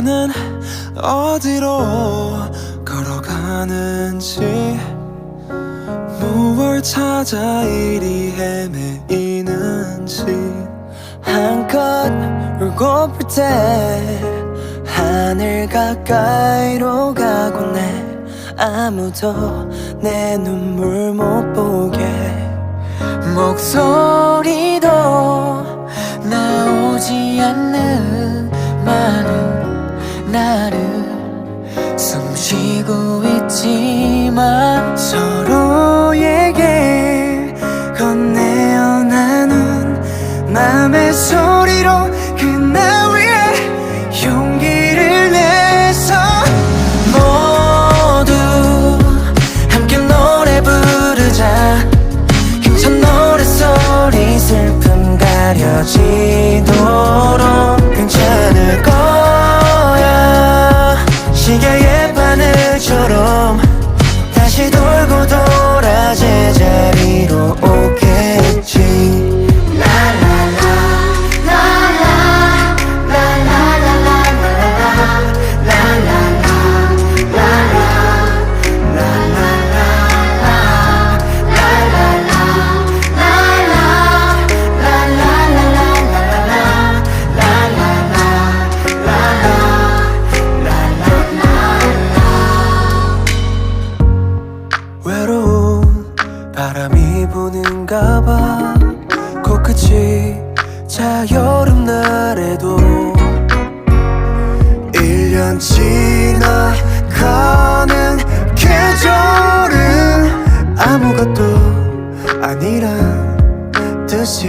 나는 어디로 걸어가는지 무얼 찾아 이리 헤매이는지 한껏 울고 풀 때 하늘 가까이로 가곤 해 아무도 내 눈물 못 보게 목소리 쉬고 있지만 서로에게 건네어 나눈 맘의 소리로 그날 위해 용기를 내서 모두 함께 노래 부르자. 힘찬 노래소리 슬픔 가려지도록 코끝이 자 여름날에도 1년 지나가는 계절은 아무것도 아니란 듯이